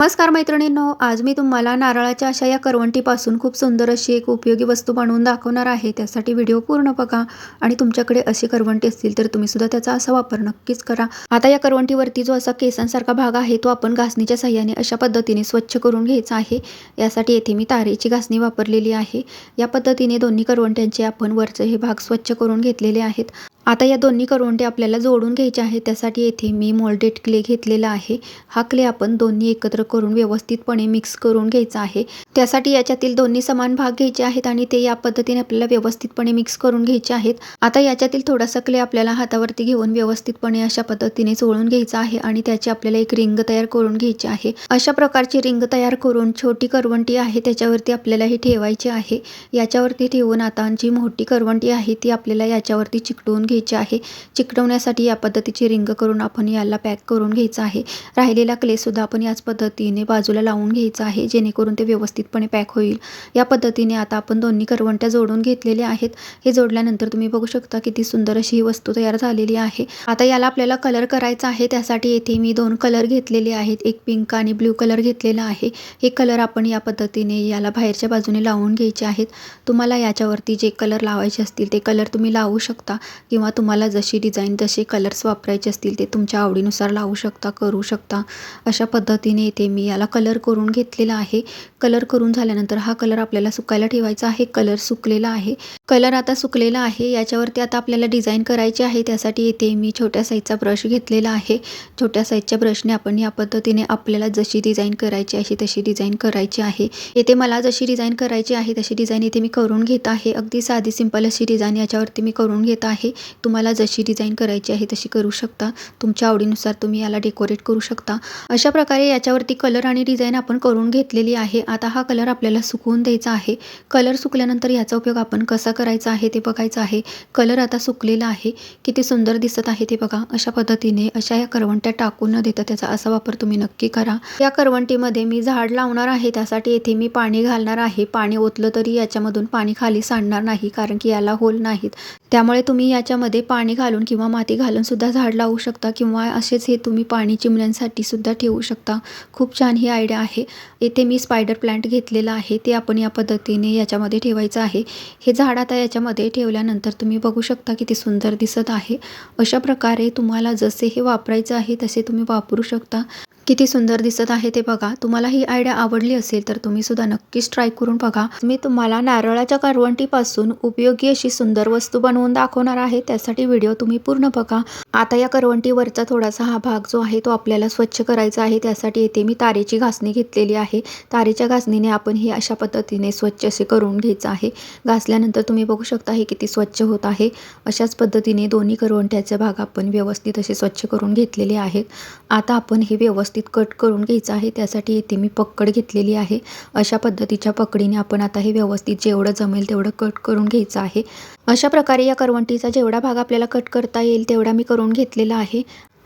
नमस्कार मैत्रिणींनो आज मी तुम्हाला नारळाच्या अशा या करवंटीपासून खूप सुंदर अशी एक उपयोगी वस्तू बनवून दाखवणार आहे. त्यासाठी व्हिडिओ पूर्ण बघा आणि तुमच्याकडे अशी करवंटी असतील तर तुम्ही सुद्धा त्याचा असा वापर नक्कीच करा. आता या करवंटीवरती जो असा केसांसारखा भाग आहे तो आपण घासणीच्या सहाय्याने अशा पद्धतीने स्वच्छ करून घ्यायचा आहे. यासाठी येथे मी तारेची घासणी वापरलेली आहे. या पद्धतीने दोन्ही करवंट्यांचे आपण वरचे हे भाग स्वच्छ करून घेतलेले आहेत. आता या दोन्ही करवंटे आपल्याला जोडून घ्यायचे आहेत. त्यासाठी येथे मी मोल्डेड क्ले घेतलेला आहे. हा क्ले आपण दोन्ही एकत्र करून व्यवस्थितपणे मिक्स करून घ्यायचा आहे. त्यासाठी याच्यातील दोन्ही समान भाग घ्यायचे आहेत आणि ते या पद्धतीने आपल्याला व्यवस्थितपणे मिक्स करून घ्यायचे आहेत. आता याच्यातील थोडासा क्ले आपल्याला हातावरती घेऊन व्यवस्थितपणे अशा पद्धतीने चोळून घ्यायचा आहे आणि त्याची आपल्याला एक रिंग तयार करून घ्यायची आहे. अशा प्रकारची रिंग तयार करून छोटी करवंटी आहे. त्याच्यावरती आपल्याला ही ठेवायची आहे. याच्यावरती ठेवून आता जी मोठी करवंटी आहे ती आपल्याला याच्यावरती चिकटवून घ्यायची आहे. चिकटवण्यासाठी या पद्धतीची रिंग करून आपण याला पॅक करून घ्यायचं आहे. राहिलेला क्लेसुद्धा आपण याच पद्धतीने बाजूला लावून घ्यायचा आहे जेणेकरून ते व्यवस्थितपणे पॅक होईल. या पद्धतीने आता आपण दोन्ही करवंट्या जोडून घेतलेल्या आहेत. हे जोडल्यानंतर तुम्ही बघू शकता किती सुंदर अशी ही वस्तू तयार झालेली आहे. आता याला आपल्याला कलर करायचा आहे. त्यासाठी येथे मी दोन कलर घेतलेले आहेत. एक पिंक आणि ब्ल्यू कलर घेतलेला आहे. हे कलर आपण या पद्धतीने याला बाहेरच्या बाजूने लावून घ्यायचे आहेत. तुम्हाला याच्यावरती जे कलर लावायचे असतील ते कलर तुम्ही लावू शकता किंवा किंवा तुम्हाला जशी डिझाईन जसे कलर्स वापरायचे असतील ते तुमच्या आवडीनुसार लावू शकता करू शकता. अशा पद्धतीने इथे मी याला कलर करून घेतलेला आहे. कलर करून झाल्यानंतर हा कलर आपल्याला सुकायला ठेवायचा आहे. कलर सुकलेला आहे. कलर आता सुकलेला आहे. याच्यावरती आता आपल्याला डिझाईन करायची आहे. त्यासाठी इथे मी छोट्या साईजचा ब्रश घेतलेला आहे. छोट्या साईजच्या ब्रशने आपण या पद्धतीने आपल्याला जशी डिझाईन करायची आहे तशी डिझाईन करायची आहे. इथे मला जशी डिझाईन करायची आहे तशी डिझाईन इथे मी करून घेत आहे. अगदी साधी सिंपल अशी डिझाईन याच्यावरती मी करून घेत आहे. तुम्हाला जशी डिझाईन करायची आहे तशी करू शकता. तुमच्या आवडीनुसार तुम्ही याला डेकोरेट करू शकता. अशा प्रकारे याच्यावरती कलर आणि डिझाईन आपण करून घेतलेली आहे. आता हा कलर आपल्याला सुकवून द्यायचा आहे. कलर सुकल्यानंतर याचा उपयोग आपण कसा करायचा आहे ते बघायचं आहे. कलर आता सुकलेला आहे. किती सुंदर दिसत आहे ते बघा. अशा पद्धतीने अशा या करवंट्या टाकून न देता त्याचा असा वापर तुम्ही नक्की करा. या करवंटीमध्ये मी झाड लावणार आहे. त्यासाठी येथे मी पाणी घालणार आहे. पाणी ओतलं तरी याच्यामधून पाणी खाली सांडणार नाही कारण की याला होल नाहीत. त्यामुळे तुम्ही याच्या त्यामध्ये पाणी घालून किंवा माती घालून सुद्धा झाड लावू शकता किंवा असेच हे तुम्ही पाणी चिमण्यांसाठी सुद्धा ठेवू शकता. खूप छान ही आयडिया आहे. येथे मी स्पायडर प्लांट घेतलेला आहे. ते आपण या पद्धतीने याच्यामध्ये ठेवायचं आहे. हे झाड आता याच्यामध्ये ठेवल्यानंतर तुम्ही बघू शकता किती सुंदर दिसत आहे. अशा प्रकारे तुम्हाला जसे हे वापरायचं आहे तसे तुम्ही वापरू शकता. किती सुंदर दिसत आहे ते बघा. तुम्हाला ही आयडिया आवडली असेल तर तुम्ही सुद्धा नक्कीच ट्राय करून बघा. मी तुम्हाला नारळाच्या करवंटीपासून उपयोगी अशी सुंदर वस्तू बनवून दाखवणार आहे. त्यासाठी व्हिडिओ तुम्ही पूर्ण बघा. आता या करवंटीवरचा थोडासा हा भाग जो आहे तो आपल्याला स्वच्छ करायचा आहे. त्यासाठी येथे मी तारेची घासणी घेतलेली आहे. तारेच्या घासणीने आपण हे अशा पद्धतीने स्वच्छ असे करून घ्यायचं आहे. घासल्यानंतर तुम्ही बघू शकता हे किती स्वच्छ होत आहे. अशाच पद्धतीने दोन्ही करवंट्याचे भाग आपण व्यवस्थित असे स्वच्छ करून घेतलेले आहेत. आता आपण हे व्यवस्थित कट करून घ्यायचं आहे. त्यासाठी येथे मी पकड घेतलेली आहे. अशा पद्धतीच्या पकडीने आपण आता हे व्यवस्थित जेवढं जमेल तेवढं कट करून घ्यायचं आहे. अशा प्रकारे या करवंटीचा जेवढा भाग आपल्याला कट करता येईल तेवढा मी करून घेतलेला आहे.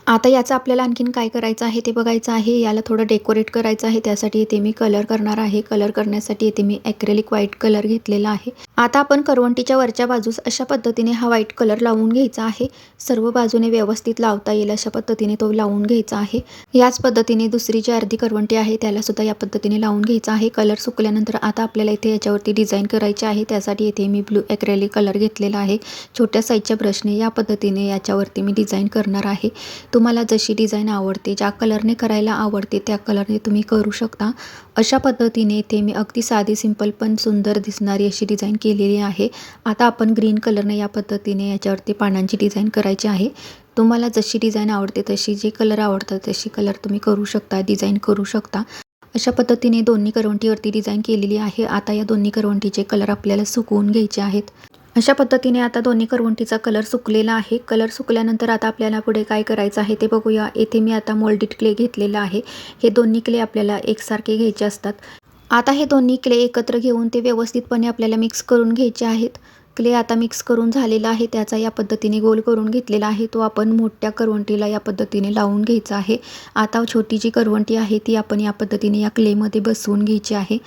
आता याचं आपल्याला आणखीन काय करायचं आहे ते बघायचं आहे. याला थोडं डेकोरेट करायचं आहे. त्यासाठी इथे मी कलर करणार आहे. कलर करण्यासाठी इथे मी ॲक्रेलिक व्हाईट कलर घेतलेला आहे. आता आपण करवंटीच्या वरच्या बाजूस अशा पद्धतीने हा व्हाईट कलर लावून घ्यायचा आहे. सर्व बाजूने व्यवस्थित लावता येईल अशा पद्धतीने तो लावून घ्यायचा आहे. याच पद्धतीने दुसरी जी अर्धी करवंटी आहे त्याला सुद्धा या पद्धतीने लावून घ्यायचा आहे. कलर सुकल्यानंतर आता आपल्याला इथे याच्यावरती डिझाईन करायची आहे. त्यासाठी इथे मी ब्लू ॲक्रेलिक कलर घेतलेला आहे. छोट्या साईजच्या ब्रशने या पद्धतीने याच्यावरती मी डिझाईन करणार आहे. तुम्हाला जशी डिझाईन आवडते ज्या कलरने करायला आवडते त्या कलरने तुम्ही करू शकता. अशा पद्धतीने ते मी अगदी साधी सिंपल पण सुंदर दिसणारी अशी डिझाईन केलेली आहे. आता आपण ग्रीन कलरने या पद्धतीने याच्यावरती पानांची डिझाईन करायची आहे. तुम्हाला जशी डिझाईन आवडते तशी जे कलर आवडतात तशी कलर तुम्ही करू शकता डिझाईन करू शकता. अशा पद्धतीने दोन्ही करवंटीवरती डिझाईन केलेली आहे. आता या दोन्ही करवंटीचे कलर आपल्याला सुकवून घ्यायचे आहेत. अशा पद्धतीने आता दोन्ही करवंटीचा कलर सुकलेला आहे. कलर सुकल्यानंतर आता आपल्याला पुढे काय करायचं आहे ते बघूया. येथे मी आता मोल्डेड क्ले घेतलेला आहे. हे दोन्ही क्ले आपल्याला एकसारखे घ्यायचे असतात. आता हे दोन्ही क्ले एकत्र घेऊन ते व्यवस्थितपणे आपल्याला मिक्स करून घ्यायचे आहेत. क्ले आता मिक्स करून झालेला आहे. त्याचा या पद्धतीने गोल करून घेतलेला आहे. तो आपण मोठ्या करवंटीला या पद्धतीने लावून घ्यायचा आहे. आता छोटी जी करवंटी आहे ती आपण या पद्धतीने या क्लेमध्ये बसवून घ्यायची आहे.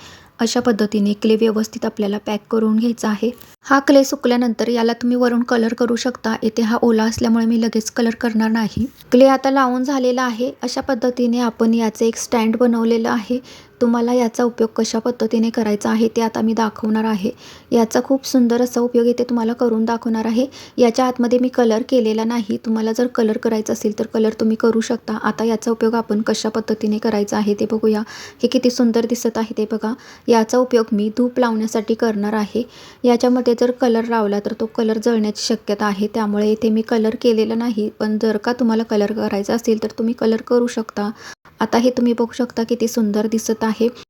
अशा पद्धतीने क्ले व्यवस्थित आपल्याला पॅक करून घ्यायचा आहे. हा क्ले सुकल्यानंतर याला तुम्ही वरून कलर करू शकता. इथे हा ओला असल्यामुळे मी लगेच कलर करणार नाही. क्ले आता लावून झालेला आहे. अशा पद्धतीने आपण याचे एक स्टँड बनवलेलं आहे. तुम्हाला याचा उपयोग कशा पद्धतीने करायचा आहे ते आता मी दाखवणार आहे. याचा खूप सुंदर असा उपयोग इथे तुम्हाला करून दाखवणार आहे. याच्या आतमध्ये मी कलर केलेला नाही. तुम्हाला जर कलर करायचा असेल तर कलर तुम्ही करू शकता. आता याचा उपयोग आपण कशा पद्धतीने करायचा आहे ते बघूया. हे किती सुंदर दिसत आहे ते बघा. याचा उपयोग मी धूप लावण्यासाठी करणार आहे. याच्यामध्ये जर कलर लावला तर तो कलर जळण्याची शक्यता आहे. त्यामुळे इथे मी कलर केलेला नाही. पण जर का तुम्हाला कलर करायचा असेल तर तुम्ही कलर करू शकता. आता हे तुम्ही बघू शकता किती सुंदर दिसत आहे.